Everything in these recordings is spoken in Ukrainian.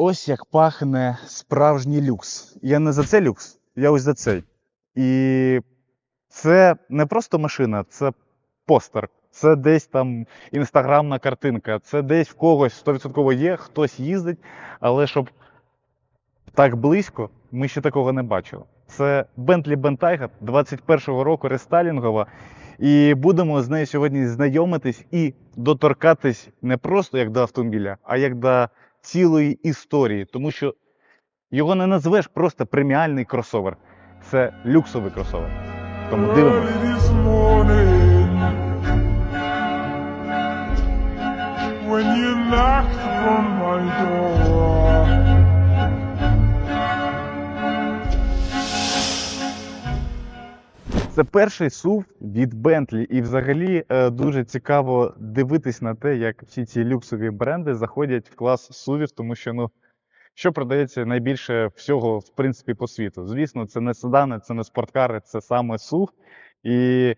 Ось як пахне справжній люкс. Я не за це люкс, я ось за цей. І це не просто машина, це постер. Це десь там інстаграмна картинка, це десь в когось 100% є, хтось їздить, але щоб так близько, ми ще такого не бачили. Це Bentley Bentayga 21-го року рестайлінгова. І будемо з нею сьогодні знайомитись і доторкатись не просто як до автомобіля, а як до цілої історії, тому що його не назвеш просто преміальний кросовер. Це люксовий кросовер. Тому дивимося. Це перший сув від Bentley, і взагалі е, дуже цікаво дивитись на те, як всі ці люксові бренди заходять в клас сувів, тому що ну що продається найбільше всього в принципі по світу. Звісно, це не седани, це не спорткари, це саме сув. І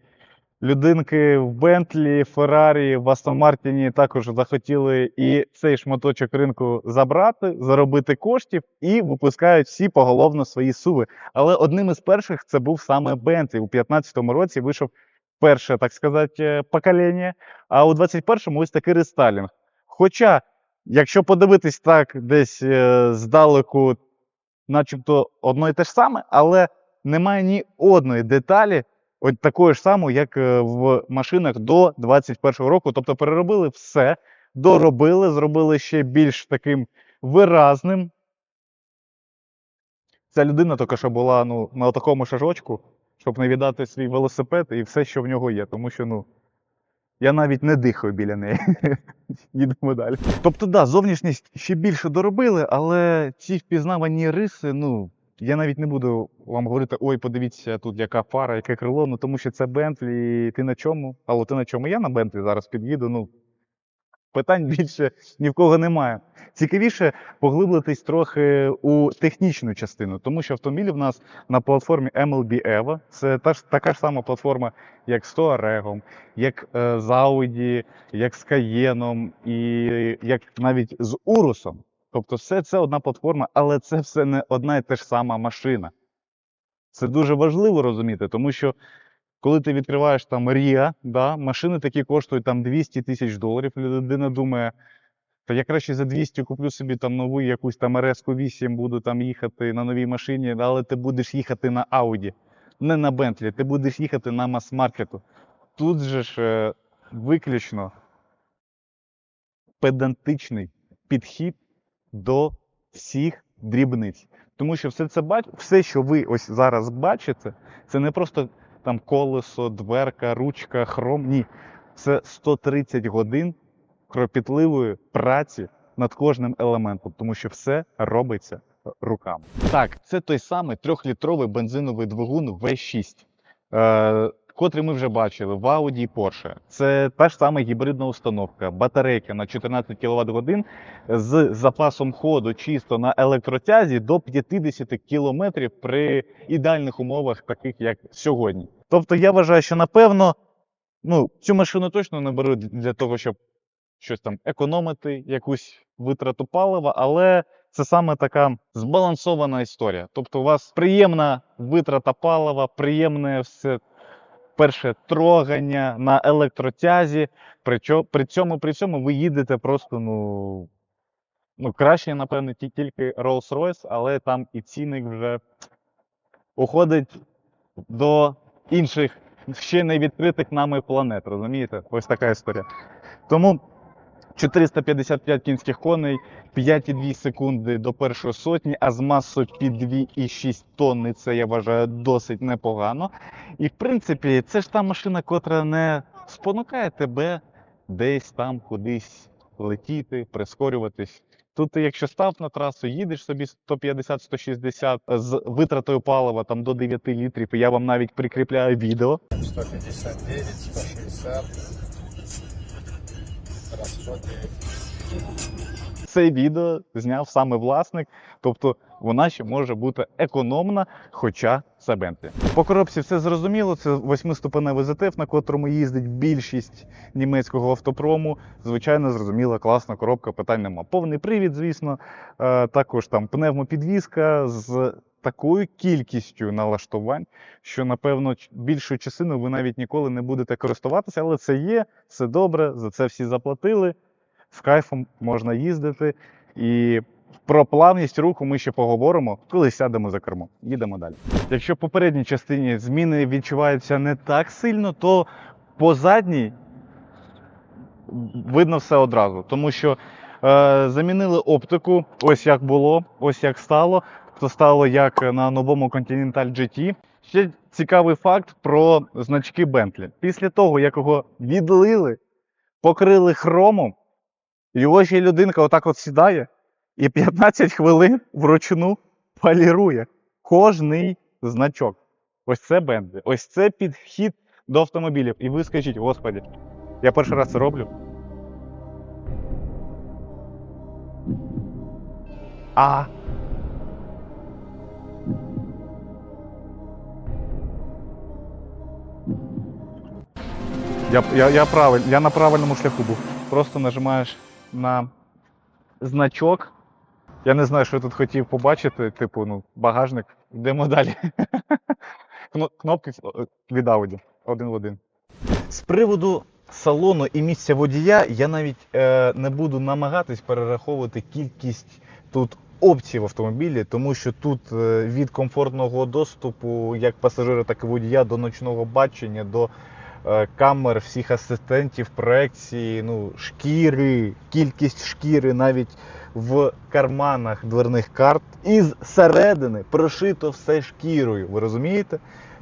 людинки в Бентлі, Феррарі, в Астон Мартіні також захотіли і цей шматочок ринку забрати, заробити коштів і випускають всі поголовно свої суви. Але одним із перших це був саме Bentley. У 15-му році вийшов перше, так сказати, покоління, а у 21-му ось такий рестайлінг. Хоча, якщо подивитись так десь е, здалеку, начебто одно і те ж саме, але немає ні одної деталі, от такої ж самої, як е, в машинах до 21-го року. Тобто переробили все, доробили, зробили ще більш таким виразним. Ця людина тільки що була ну, на такому шажочку, щоб не віддати свій велосипед і все, що в нього є. Тому що, ну, я навіть не дихаю біля неї. Їдемо далі. Тобто, да, зовнішність ще більше доробили, але ці впізнавані риси, ну, я навіть не буду вам говорити, ой, подивіться, тут яка фара, яке крило, ну тому що це Бентлі, і ти на чому? Алло, ти на чому? Я на Бентлі зараз під'їду. Ну, питань більше ні в кого немає. Цікавіше поглиблитись трохи у технічну частину, тому що автомобілі в нас на платформі MLB EVO. Це та ж, така ж сама платформа, як з Touareg, як е, з Audi, як з Cayenne, і як навіть з Urus. Тобто, все це одна платформа, але це все не одна і те ж сама машина. Це дуже важливо розуміти, тому що коли ти відкриваєш там Ріа, да, машини такі коштують там 200 тисяч доларів. Людина думає, та я краще за 200 куплю собі там нову якусь там RS 8, буду там їхати на новій машині, але ти будеш їхати на Audi, не на Bentley, ти будеш їхати на мас-маркету. Тут же ж е, виключно педантичний підхід до всіх дрібниць. Тому що все це бач... все, що ви ось зараз бачите, це не просто там колесо, дверка, ручка, хром. Ні. Це 130 годин кропітливої праці над кожним елементом, тому що все робиться руками. Так, це той самий трьохлітровий бензиновий двигун V6. Е, котрий ми вже бачили в Audi і Porsche. Це та ж сама гібридна установка, батарейка на 14 кВт годин з запасом ходу чисто на електротязі до 50 км при ідеальних умовах, таких як сьогодні. Тобто я вважаю, що напевно ну, цю машину точно не беруть для того, щоб щось там економити, якусь витрату палива, але це саме така збалансована історія. Тобто у вас приємна витрата палива, приємне все перше трогання на електротязі. При цьому, при цьому ви їдете просто, ну, ну краще, напевно, ті- тільки Rolls-Royce, але там і цінник вже уходить до інших ще не відкритих нами планет. Розумієте? Ось така історія. Тому 455 кінських коней, 5,2 секунди до першої сотні, а з масою під 2,6 тонни це я вважаю досить непогано. І в принципі, це ж та машина, котра не спонукає тебе десь там кудись летіти, прискорюватись. Тут, ти, якщо став на трасу, їдеш собі 150-160 з витратою палива там до 9 літрів, я вам навіть прикріпляю відео. 159, 160. Расходы. це відео зняв саме власник, тобто вона ще може бути економна, хоча це Бентлі. По коробці все зрозуміло. Це восьмиступеневий ZF, на котрому їздить більшість німецького автопрому. Звичайно, зрозуміла, класна коробка, питань нема. Повний привід, звісно, е, також там пневмопідвізка з такою кількістю налаштувань, що напевно ч- більшою частиною ви навіть ніколи не будете користуватися, але це є, це добре, за це всі заплатили. З кайфом можна їздити. І про плавність руху ми ще поговоримо, коли сядемо за кермо. Їдемо далі. Якщо в попередній частині зміни відчуваються не так сильно, то по задній видно все одразу. Тому що е, замінили оптику, ось як було, ось як стало. То стало як на новому Continental GT. Ще цікавий факт про значки Bentley. Після того, як його відлили, покрили хромом, його ще людинка отак от сідає і 15 хвилин вручну полірує кожний значок. Ось це Bentley, ось це підхід до автомобілів. І ви скажіть, господі, я перший раз це роблю. А. Я, я, я, правиль, я на правильному шляху був. Просто нажимаєш на значок. Я не знаю, що я тут хотів побачити, типу, ну, багажник. Йдемо далі. Кнопки е, від Audi. Один в один. З приводу салону і місця водія я навіть е, не буду намагатись перераховувати кількість тут опцій в автомобілі, тому що тут е, від комфортного доступу як пасажира, так і водія до ночного бачення, до камер, всіх асистентів, проекції, ну, шкіри, кількість шкіри навіть в карманах дверних карт. І зсередини прошито все шкірою. Ви розумієте?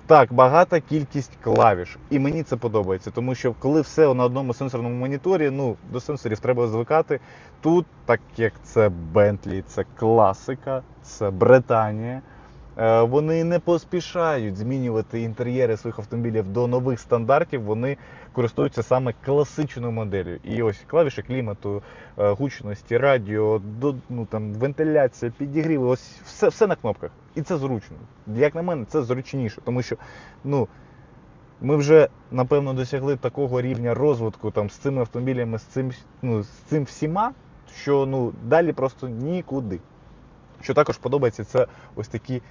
Так, багата кількість клавіш. І мені це подобається, тому що коли все на одному сенсорному моніторі, ну, до сенсорів треба звикати. Тут, так як це Bentley, це класика, це Британія. Е, Вони не поспішають змінювати інтер'єри своїх автомобілів до нових стандартів. Вони користуються саме класичною моделлю. І ось клавіші клімату, е, гучності, радіо, до, ну, там, вентиляція, підігріви, ось все, все на кнопках. І це зручно. Як на мене, це зручніше, тому що ну, ми вже напевно досягли такого рівня розвитку там, з цими автомобілями, з цим, ну, з цим всіма, що ну, далі просто нікуди. Що також подобається, це ось такі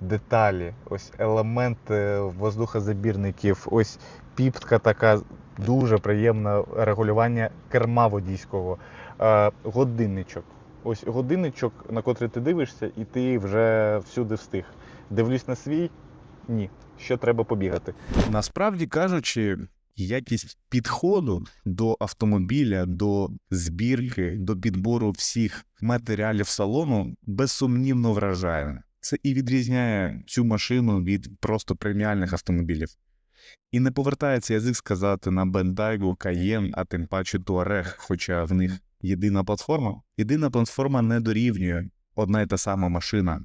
деталі, ось елементи воздухозабірників, ось піптка така дуже приємна регулювання керма водійського, е, годинничок. Ось годинничок, на котрий ти дивишся, і ти вже всюди встиг. Дивлюсь на свій, ні, ще треба побігати. Насправді кажучи, якість підходу до автомобіля, до збірки, до підбору всіх матеріалів салону безсумнівно вражає. Це і відрізняє цю машину від просто преміальних автомобілів. І не повертається язик сказати на Бендайгу, Cayenne, а тим паче Touareg, хоча в них єдина платформа. Єдина платформа не дорівнює одна й та сама машина.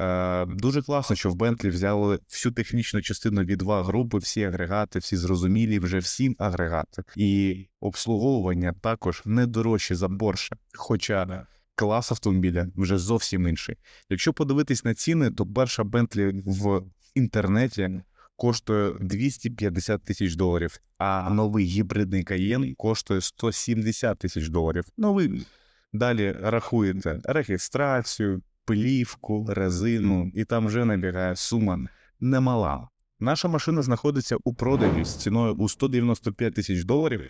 Е, дуже класно, що в Bentley взяли всю технічну частину від два групи, всі агрегати, всі зрозумілі, вже всі агрегати. І обслуговування також не дорожче за Porsche, хоча клас автомобіля вже зовсім інший. Якщо подивитись на ціни, то перша Bentley в інтернеті коштує 250 тисяч доларів, а новий гібридний Cayenne коштує 170 тисяч доларів. Ну ви далі рахуєте реєстрацію, плівку, резину, і там вже набігає сума немала. Наша машина знаходиться у продажі з ціною у 195 тисяч доларів.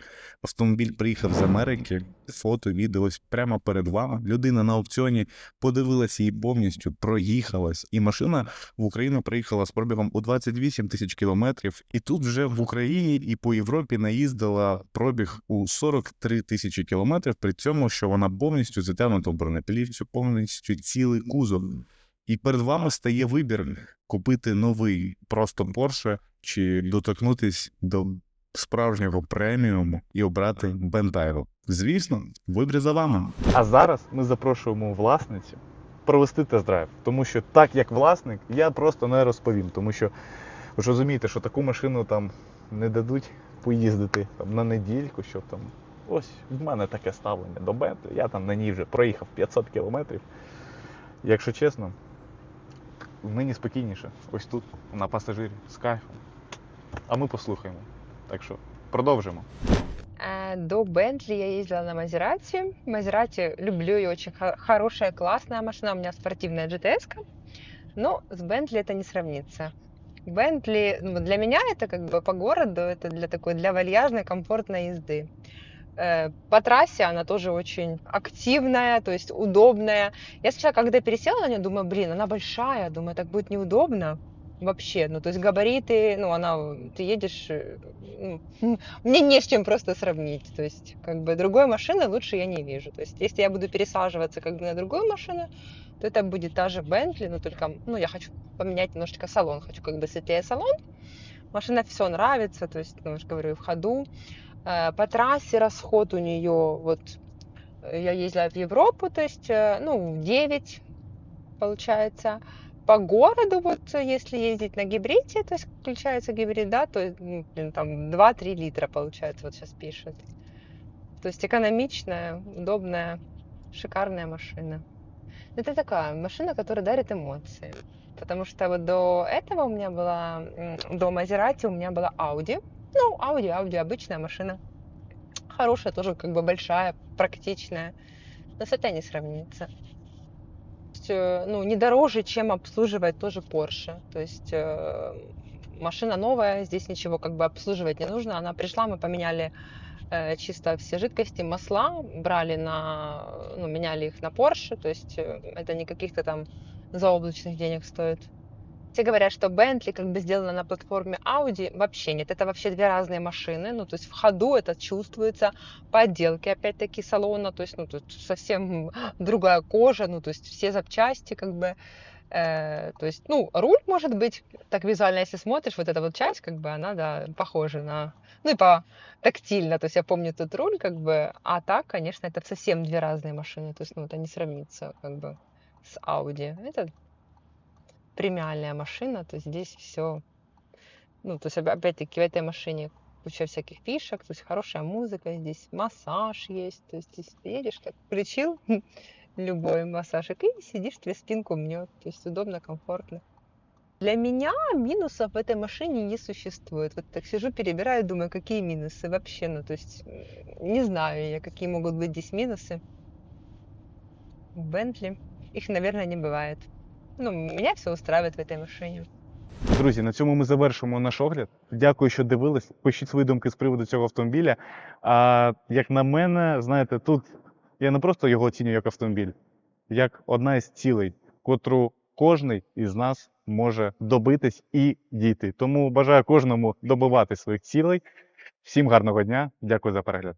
Автомобіль приїхав з Америки. Фото, відео прямо перед вами. Людина на аукціоні подивилася її повністю, проїхалась, і машина в Україну приїхала з пробігом у 28 тисяч кілометрів. І тут вже в Україні і по Європі наїздила пробіг у 43 тисячі кілометрів, при цьому, що вона повністю затягнута в бронеплівцю, повністю цілий кузов. І перед вами стає вибір купити новий просто Porsche чи доторкнутись до справжнього преміуму і обрати Bentayga. Звісно, вибір за вами. А зараз ми запрошуємо власницю провести тест-драйв. Тому що так як власник, я просто не розповім. Тому що ви ж розумієте, що таку машину там не дадуть поїздити там, на недільку, щоб там Ось в мене таке ставлення до Бентлі. Я там на ній вже проїхав 500 кілометрів. Якщо чесно, мені спокійніше. Ось тут, на пасажирі, з кайфом. А ми послухаємо. Так що продовжимо. Э, До Бентли я ездила на Мазерати. Мазерати люблю и очень хо- хорошая, классная машина. У меня спортивная GTS. -ка. Но с Бентли это не сравнится. Бентли ну, для меня это как бы по городу, это для такой для вальяжной, комфортной езды. Э, По трассе она тоже очень активная, то есть удобная. Я сначала, когда пересела на нее, думаю, блин, она большая, думаю, так будет неудобно вообще. Ну, то есть габариты, ну, она, ты едешь, э, ну, мне не с чем просто сравнить. То есть, как бы другой машины лучше я не вижу. То есть, если я буду пересаживаться как бы на другую машину, то это будет та же Бентли, но только, ну, я хочу поменять немножечко салон, хочу как бы светлее салон. Машина все нравится, то есть, ну, я же говорю, в ходу. Э, По трассе расход у нее, вот, э, я ездила в Европу, то есть, э, ну, 9, получается. По городу, вот, если ездить на гибриде, то есть, включается гибрид, да, то, ну, блин, там 2-3 литра, получается, вот сейчас пишет. То есть, экономичная, удобная, шикарная машина. Это такая машина, которая дарит эмоции. Потому что вот до этого у меня была, до Мазерати у меня была Audi. Ну, Audi, Audi, обычная машина. Хорошая, тоже как бы большая, практичная. Этой не сравнится. Э, ну, не дороже, чем обслуживать тоже Porsche. То есть э, машина новая, здесь ничего как бы обслуживать не нужно. Она пришла, мы поменяли э, чисто все жидкости, масла, брали на, ну, меняли их на Porsche, то есть это не каких-то там заоблачных денег стоит. Все говорят, что Bentley как бы сделана на платформе Audi. Вообще нет, это вообще две разные машины. Ну, то есть в ходу это чувствуется. По отделке, опять-таки, салона. То есть, ну, тут совсем другая кожа. Ну, то есть все запчасти как бы. э, то есть, ну, руль может быть, так визуально, если смотришь, вот эта вот часть, как бы, она, да, похожа на... Ну, и по тактильно, то есть я помню тут руль, как бы, а так, конечно, это совсем две разные машины, то есть, ну, это не сравнится, как бы, с Audi. Это премиальная машина, то здесь все, ну, то есть опя- опять-таки в этой машине куча всяких фишек, то есть хорошая музыка, здесь массаж есть, то есть здесь ты едешь, как включил любой массажик и сидишь, тебе спинку мнет, то есть удобно, комфортно. Для меня минусов в этой машине не существует. Вот так сижу, перебираю, думаю, какие минусы вообще, ну, то есть не знаю я, какие могут быть здесь минусы. Бентли их, наверное, не бывает. Ну, меня все устраивает в этой машине. Друзі, на цьому ми завершимо наш огляд. Дякую, що дивились. Пишіть свої думки з приводу цього автомобіля. А як на мене, знаєте, тут я не просто його оцінюю як автомобіль, як одна із цілей, котру кожний із нас може добитись і дійти. Тому бажаю кожному добивати своїх цілей. Всім гарного дня. Дякую за перегляд.